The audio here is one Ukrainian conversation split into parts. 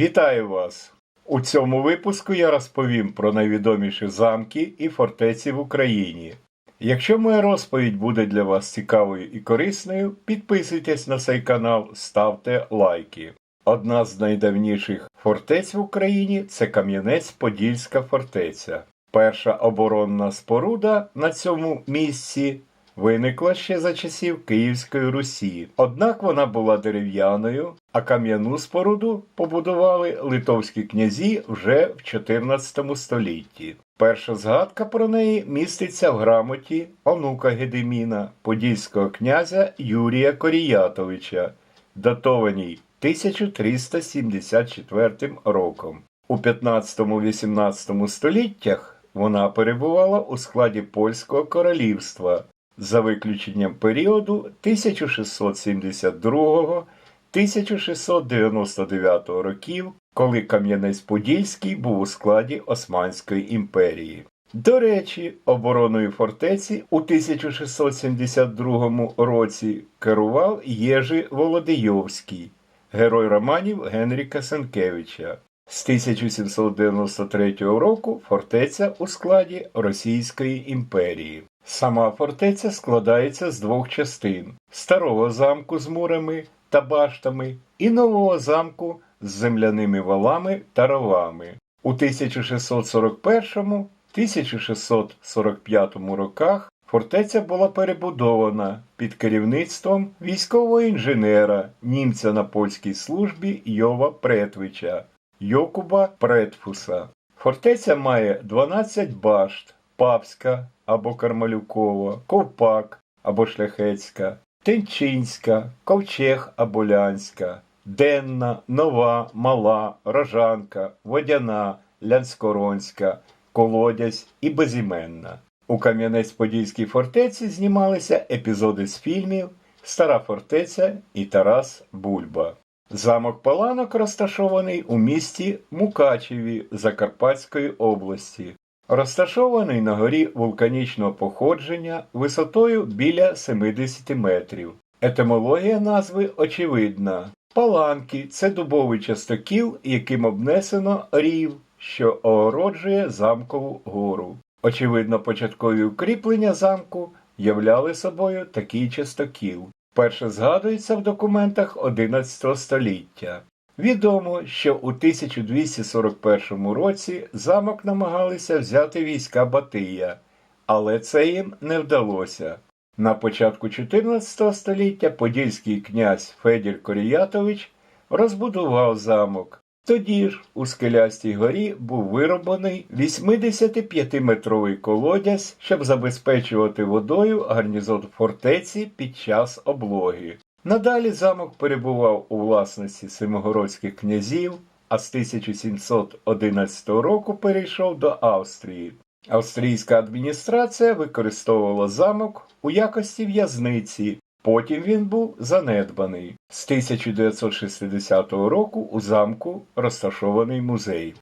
Вітаю вас! У цьому випуску я розповім про найвідоміші замки і фортеці в Україні. Якщо моя розповідь буде для вас цікавою і корисною, підписуйтесь на цей канал, ставте лайки. Одна з найдавніших фортець в Україні це Кам'янець-Подільська фортеця. Перша оборонна споруда на цьому місці виникла ще за часів Київської Русі. Однак вона була дерев'яною, а кам'яну споруду побудували литовські князі вже в 14 столітті. Перша згадка про неї міститься в грамоті онука Гедеміна, подільського князя Юрія Коріятовича, датованій 1374 роком. У 15-18 століттях вона перебувала у складі Польського королівства за виключенням періоду 1672-1699 років, коли Кам'янець-Подільський був у складі Османської імперії. До речі, обороною фортеці у 1672 році керував Єжи Володийовський, герой романів Генріка Сенкевича. З 1793 року фортеця у складі Російської імперії. Сама фортеця складається з двох частин: старого замку з мурами та баштами і нового замку з земляними валами та ровами. У 1641-1645 роках фортеця була перебудована під керівництвом військового інженера, німця на польській службі Йова Претвича, Йокуба Претфуса. Фортеця має 12 башт, Папська або Кармалюкова, Ковпак або Шляхецька, Тенчинська, Ковчег або Лянська, Денна, Нова, Мала, Рожанка, Водяна, Лянскоронська, Колодязь і Безіменна. У Кам'янець-Подільській фортеці знімалися епізоди з фільмів Стара фортеця і Тарас Бульба. Замок Паланок розташований у місті Мукачеві Закарпатської області. Розташований на горі вулканічного походження висотою біля 70 метрів. Етимологія назви очевидна. Паланки це дубовий частокіл, яким обнесено рів, що огороджує замкову гору. Очевидно, початкові укріплення замку являли собою такий частокіл. Перше згадується в документах XI століття. Відомо, що у 1241 році замок намагалися взяти війська Батия, але це їм не вдалося. На початку 14 століття подільський князь Федір Коріятович розбудував замок. Тоді ж у скелястій горі був вироблений 85-метровий колодязь, щоб забезпечувати водою гарнізон фортеці під час облоги. Надалі замок перебував у власності семигородських князів, а з 1711 року перейшов до Австрії. Австрійська адміністрація використовувала замок у якості в'язниці, потім він був занедбаний. З 1960 року у замку розташований музей.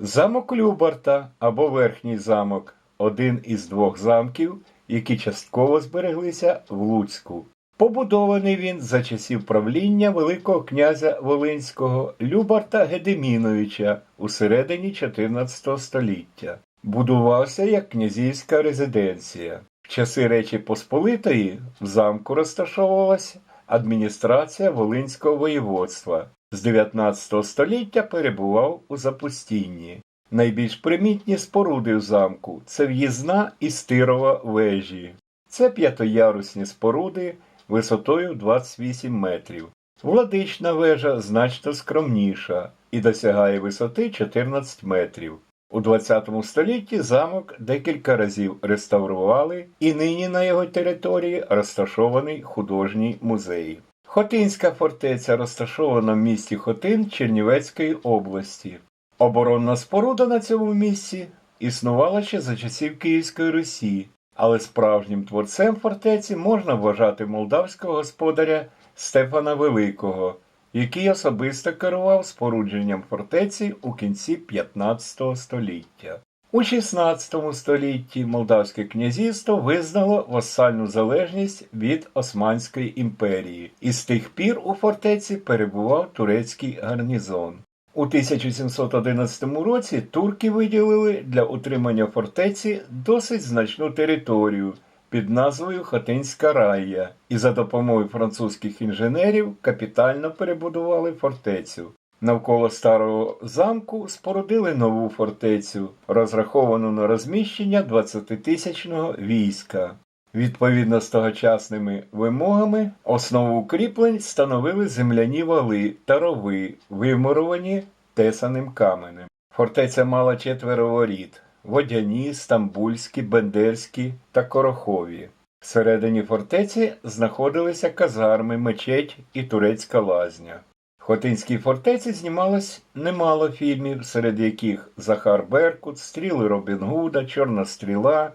Замок Любарта або Верхній замок один із двох замків, які частково збереглися в Луцьку. Побудований він за часів правління Великого князя Волинського Любарта Гедеміновича у середині 14 століття. Будувався як князівська резиденція. В часи Речі Посполитої в замку розташовувалася адміністрація Волинського воєводства. З 19 століття перебував у запустінні. Найбільш примітні споруди в замку це в'їзна і стирова вежі. Це п'ятоярусні споруди висотою 28 метрів. Владична вежа значно скромніша і досягає висоти 14 метрів. У 20 столітті замок декілька разів реставрували, і нині на його території розташований художній музей. Хотинська фортеця розташована в місті Хотин Чернівецької області. Оборонна споруда на цьому місці існувала ще за часів Київської Русі, але справжнім творцем фортеці можна вважати молдавського господаря Стефана Великого, який особисто керував спорудженням фортеці у кінці 15 століття. У 16 столітті Молдавське князівство визнало вассальну залежність від Османської імперії, і з тих пір у фортеці перебував турецький гарнізон. У 1711 році турки виділили для утримання фортеці досить значну територію під назвою Хатинська Райя і за допомогою французьких інженерів капітально перебудували фортецю. Навколо старого замку спорудили нову фортецю, розраховану на розміщення 20-тисячного війська. Відповідно з тогочасними вимогами, основу укріплень становили земляні вали та рови, вимуровані тесаним каменем. Фортеця мала четверо воріт – водяні, стамбульські, бендерські та корохові. Всередині фортеці знаходилися казарми, мечеть і турецька лазня. В Хотинській фортеці знімалось немало фільмів, серед яких Захар Беркут, Стріли Робін Гуда, Чорна стріла,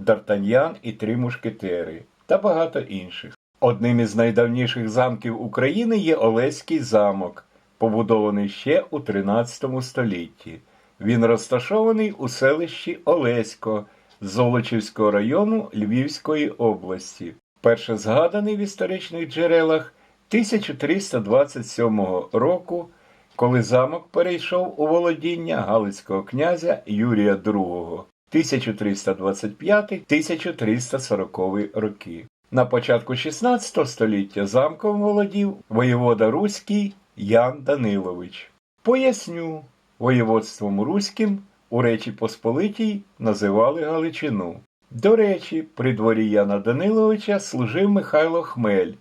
Д'Артаньян і Три мушкетери та багато інших. Одним із найдавніших замків України є Олеський замок, побудований ще у 13 столітті. Він розташований у селищі Олесько Золочівського району Львівської області. Перше згаданий в історичних джерелах 1327 року, коли замок перейшов у володіння Галицького князя Юрія II 1325-1340 роки. На початку 16 століття замком володів воєвода Руський Ян Данилович. Поясню, воєводством Руським у Речі Посполитій називали Галичину. До речі, при дворі Яна Даниловича служив Михайло Хмель,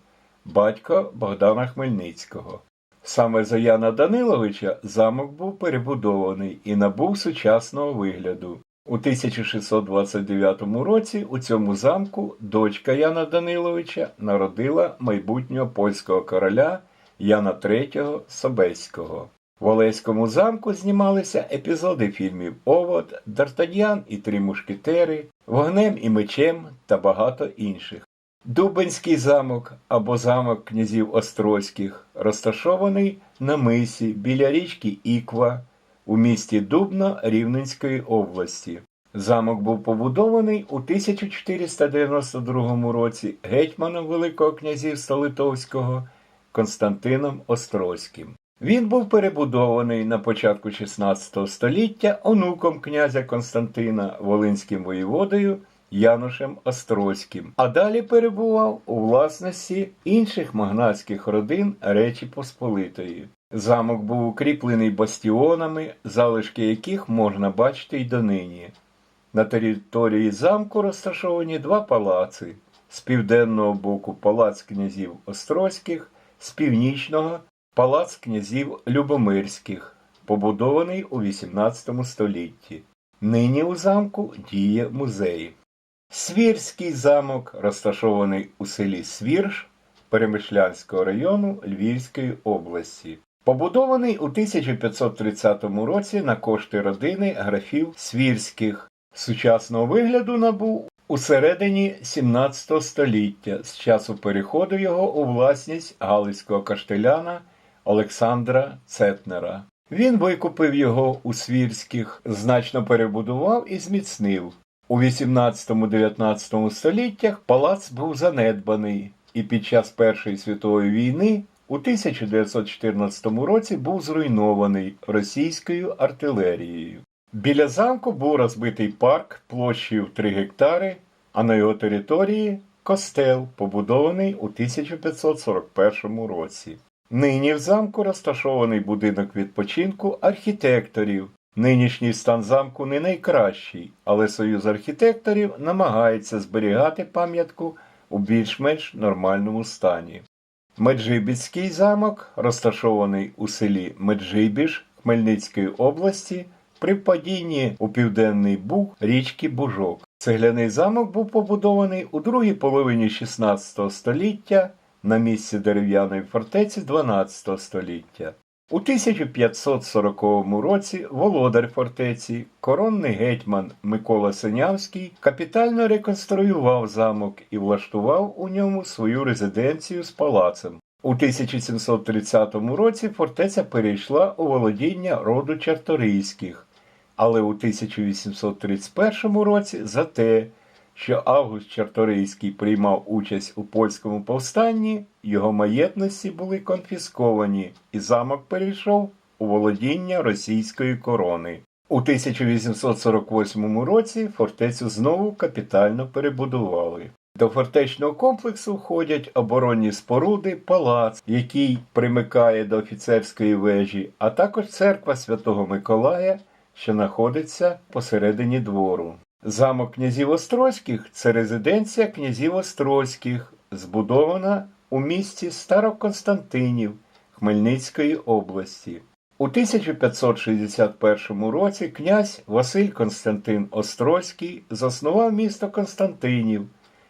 батько Богдана Хмельницького. Саме за Яна Даниловича замок був перебудований і набув сучасного вигляду. У 1629 році у цьому замку дочка Яна Даниловича народила майбутнього польського короля Яна III Собеського. В Олеському замку знімалися епізоди фільмів Овод, Д'Артаньян і Три мушкетери, Вогнем і мечем та багато інших. Дубенський замок або замок князів Острозьких розташований на мисі біля річки Іква у місті Дубно Рівненської області. Замок був побудований у 1492 році гетьманом Великого князівства Литовського Константином Острозьким. Він був перебудований на початку XVI століття онуком князя Константина Волинським воєводою Янушем Острозьким, а далі перебував у власності інших магнатських родин Речі Посполитої. Замок був укріплений бастіонами, залишки яких можна бачити й донині. На території замку розташовані два палаци. З південного боку палац князів Острозьких, з північного палац князів Любомирських, побудований у XVIII столітті. Нині у замку діє музей. Свірський замок розташований у селі Свірж Перемишлянського району Львівської області. Побудований у 1530 році на кошти родини графів Свірських. Сучасного вигляду набув у середині 17 століття з часу переходу його у власність галицького каштеляна Олександра Цетнера. Він викупив його у Свірських, значно перебудував і зміцнив. У 18-19 століттях палац був занедбаний і під час Першої світової війни у 1914 році був зруйнований російською артилерією. Біля замку був розбитий парк площею в 3 гектари, а на його території костел, побудований у 1541 році. Нині в замку розташований будинок відпочинку архітекторів. Нинішній стан замку не найкращий, але Союз архітекторів намагається зберігати пам'ятку у більш-менш нормальному стані. Меджибіцький замок розташований у селі Меджибіж Хмельницької області при падінні у південний буг річки Бужок. Цегляний замок був побудований у другій половині 16 століття на місці дерев'яної фортеці 12 століття. У 1540 році володар фортеці, коронний гетьман Микола Синявський капітально реконструював замок і влаштував у ньому свою резиденцію з палацем. У 1730 році фортеця перейшла у володіння роду Чарторийських, але у 1831 році за те, що Август Чарторийський приймав участь у польському повстанні, його маєтності були конфісковані, і замок перейшов у володіння російської корони. У 1848 році фортецю знову капітально перебудували. До фортечного комплексу входять оборонні споруди, палац, який примикає до офіцерської вежі, а також церква Святого Миколая, що знаходиться посередині двору. Замок князів Острозьких це резиденція князів Острозьких, збудована у місті Староконстантинів Хмельницької області. У 1561 році князь Василь Константин Острозький заснував місто Константинів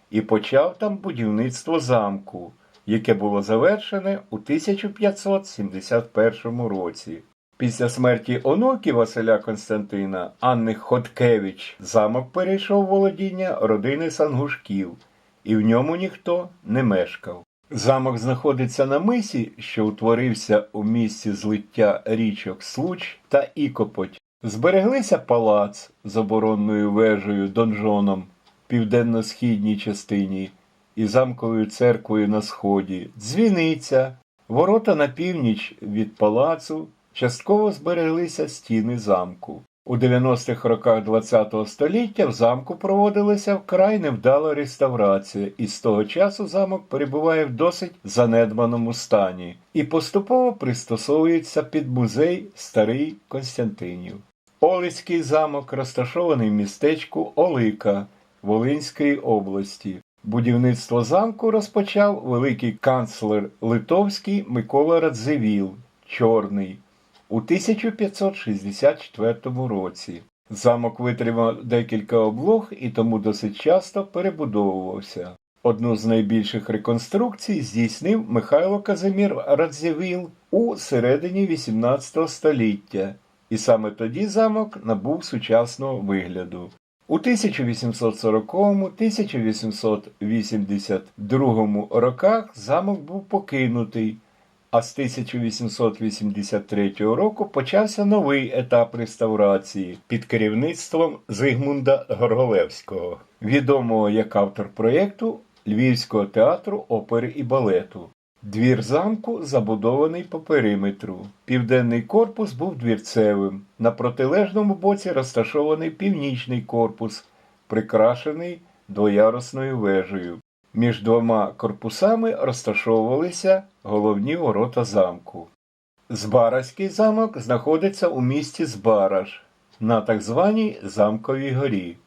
і почав там будівництво замку, яке було завершене у 1571 році. Після смерті онуки Василя Константина Анни Хоткевич замок перейшов володіння родини Сангушків, і в ньому ніхто не мешкав. Замок знаходиться на мисі, що утворився у місці злиття річок Случ та Ікопоть. Збереглися палац з оборонною вежею донжоном в південно-східній частині і замковою церквою на сході, дзвіниця, ворота на північ від палацу, частково збереглися стіни замку. У 90-х роках ХХ століття в замку проводилася вкрай невдала реставрація, і з того часу замок перебуває в досить занедбаному стані і поступово пристосовується під музей Старий Константинів. Олицький замок розташований в містечку Олика Волинської області. Будівництво замку розпочав великий канцлер Литовський Микола Радзивіл, Чорний, у 1564 році. Замок витримав декілька облог і тому досить часто перебудовувався. Одну з найбільших реконструкцій здійснив Михайло Казимір Радзивіл у середині XVIII століття, і саме тоді замок набув сучасного вигляду. У 1840-1882 роках замок був покинутий, а з 1883 року почався новий етап реставрації під керівництвом Зигмунда Горголевського, відомого як автор проєкту Львівського театру опери і балету. Двір замку забудований по периметру. Південний корпус був двірцевим. На протилежному боці розташований північний корпус, прикрашений двоярусною вежею. Між двома корпусами розташовувалися головні ворота замку. Збаразький замок знаходиться у місті Збараж на так званій Замковій горі.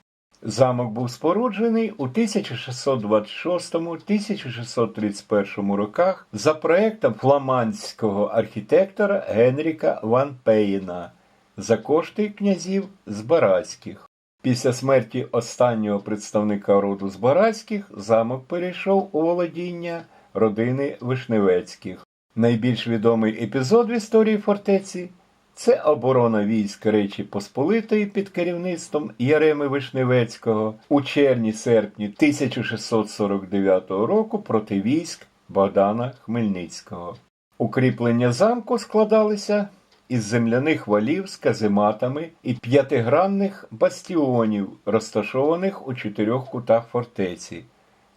Замок був споруджений у 1626-1631 роках за проектом фламандського архітектора Генріка Ван Пейна за кошти князів Збаразьких. Після смерті останнього представника роду Збаразьких замок перейшов у володіння родини Вишневецьких. Найбільш відомий епізод в історії фортеці це оборона військ Речі Посполитої під керівництвом Яреми Вишневецького у червні-серпні 1649 року проти військ Богдана Хмельницького. Укріплення замку складалися із земляних валів з казематами і п'ятигранних бастіонів, розташованих у чотирьох кутах фортеці,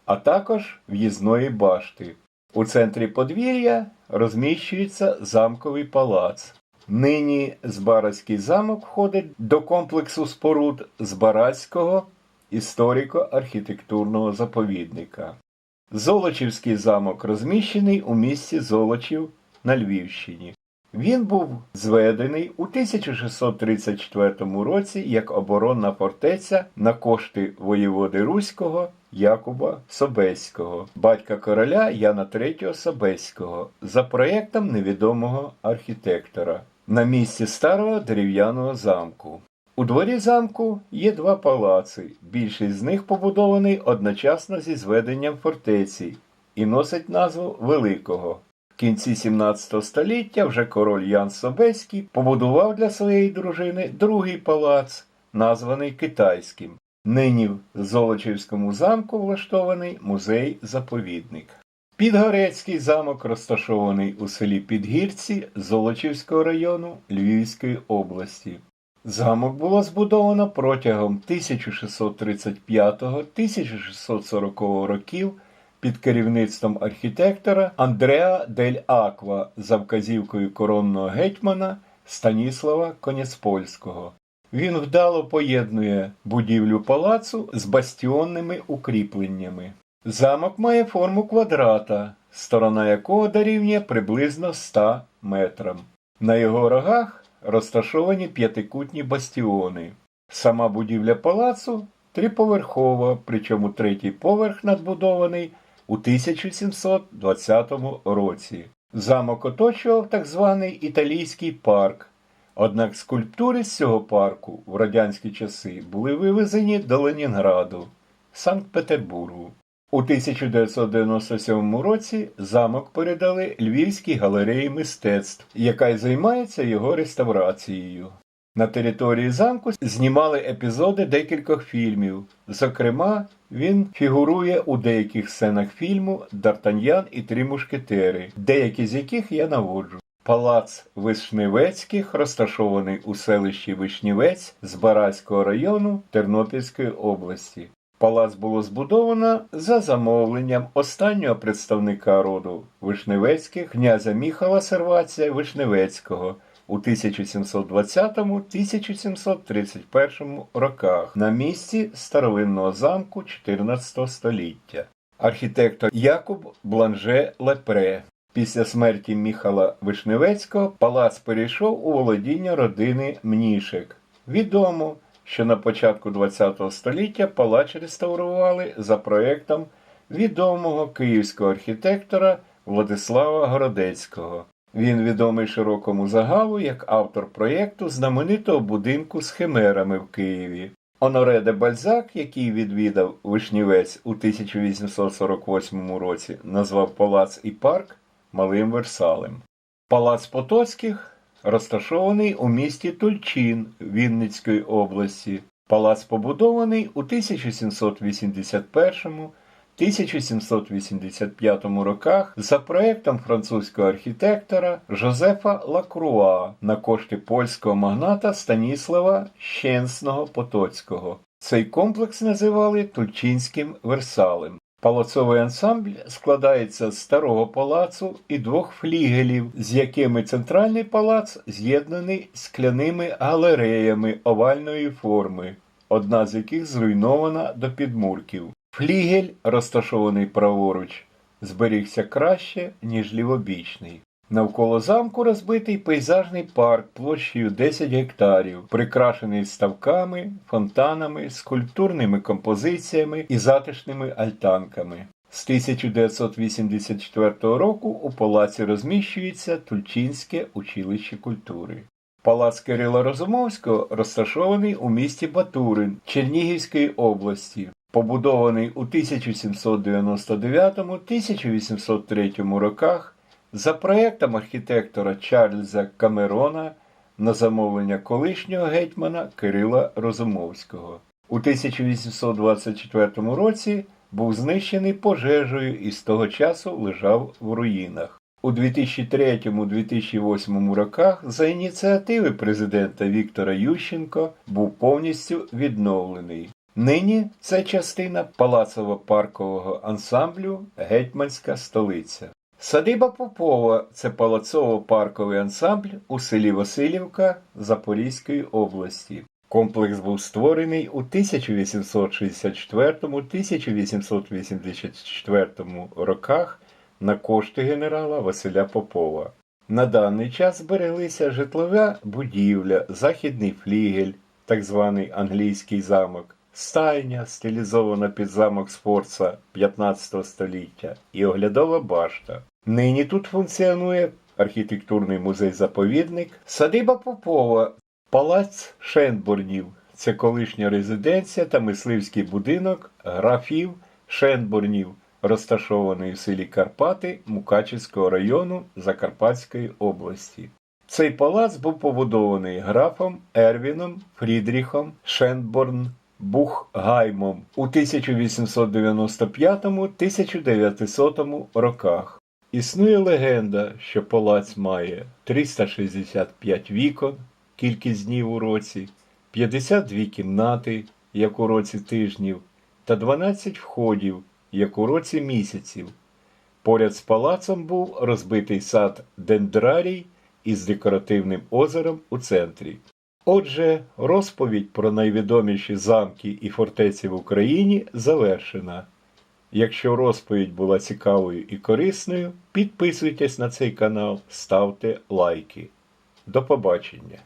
а також в'їзної башти. У центрі подвір'я розміщується замковий палац. Нині Збаразький замок входить до комплексу споруд Збаразького історико-архітектурного заповідника. Золочівський замок розміщений у місті Золочів на Львівщині. Він був зведений у 1634 році як оборонна фортеця на кошти воєводи Руського Якуба Собеського, батька короля Яна III Собеського, за проєктом невідомого архітектора на місці старого дерев'яного замку. У дворі замку є два палаци, більшість з них побудований одночасно зі зведенням фортеці і носить назву Великого. В кінці 17 століття вже король Ян Собеський побудував для своєї дружини другий палац, названий Китайським. Нині в Золочівському замку влаштований музей-заповідник. Підгорецький замок розташований у селі Підгірці Золочівського району Львівської області. Замок було збудовано протягом 1635-1640 років під керівництвом архітектора Андреа дель Аква за вказівкою коронного гетьмана Станіслава Конєцпольського. Він вдало поєднує будівлю палацу з бастіонними укріпленнями. Замок має форму квадрата, сторона якого дорівнює приблизно 100 метрам. На його рогах розташовані п'ятикутні бастіони. Сама будівля палацу триповерхова, причому третій поверх надбудований у 1720 році. Замок оточував так званий італійський парк. Однак скульптури з цього парку в радянські часи були вивезені до Ленінграду, Санкт-Петербургу. У 1997 році замок передали Львівській галереї мистецтв, яка й займається його реставрацією. На території замку знімали епізоди декількох фільмів. Зокрема, він фігурує у деяких сценах фільму Д'Артаньян і Три мушкетери, деякі з яких я наводжу. Палац Вишневецьких розташований у селищі Вишнівець Збаразького району Тернопільської області. Палац було збудовано за замовленням останнього представника роду Вишневецьких князя Міхала Сервація Вишневецького у 1720-1731 роках на місці старовинного замку 14 століття. Архітектор Якуб Бланже Лепре. Після смерті Міхала Вишневецького палац перейшов у володіння родини Мнішек. Відомо, що на початку ХХ століття палац реставрували за проєктом відомого київського архітектора Владислава Городецького. Він відомий широкому загалу як автор проєкту знаменитого будинку з химерами в Києві. Оноре де Бальзак, який відвідав Вишнівець у 1848 році, назвав палац і парк Малим Версалем. Палац Потоцьких розташований у місті Тульчин Вінницької області. Палац побудований у 1781 1785 роках за проектом французького архітектора Жозефа Лакруа на кошти польського магната Станіслава Щенсного Потоцького. Цей комплекс називали Тульчинським Версалем. Палацовий ансамбль складається з старого палацу і двох флігелів, з якими центральний палац з'єднаний скляними галереями овальної форми, одна з яких зруйнована до підмурків. Флігель, розташований праворуч, зберігся краще, ніж лівобічний. Навколо замку розбитий пейзажний парк площею 10 гектарів, прикрашений ставками, фонтанами, скульптурними композиціями і затишними альтанками. З 1984 року у палаці розміщується Тульчинське училище культури. Палац Кирила Розумовського розташований у місті Батурин Чернігівської області. Побудований у 1799-1803 роках за проєктом архітектора Чарльза Камерона на замовлення колишнього гетьмана Кирила Розумовського. У 1824 році був знищений пожежею і з того часу лежав в руїнах. У 2003-2008 роках за ініціативи президента Віктора Ющенко був повністю відновлений. Нині це частина палацово-паркового ансамблю Гетьманська столиця. Садиба Попова це палацово-парковий ансамбль у селі Васильівка Запорізької області. Комплекс був створений у 1864-1884 роках на кошти генерала Василя Попова. На даний час збереглися житлова будівля, західний флігель, так званий англійський замок, стайня, стилізована під замок Сфорца 15 століття, і оглядова башта. Нині тут функціонує архітектурний музей-заповідник, садиба Попова, палац Шенборнів. Це колишня резиденція та мисливський будинок графів Шенборнів, розташований у селі Карпати Мукачівського району Закарпатської області. Цей палац був побудований графом Ервіном Фрідріхом Шенборн Бухгаймом у 1895-1900 роках. Існує легенда, що палац має 365 вікон, кількість днів у році, 52 кімнати, як у році тижнів, та 12 входів, як у році місяців. Поряд з палацом був розбитий сад дендрарій із декоративним озером у центрі. Отже, розповідь про найвідоміші замки і фортеці в Україні завершена. Якщо розповідь була цікавою і корисною, підписуйтесь на цей канал, ставте лайки. До побачення!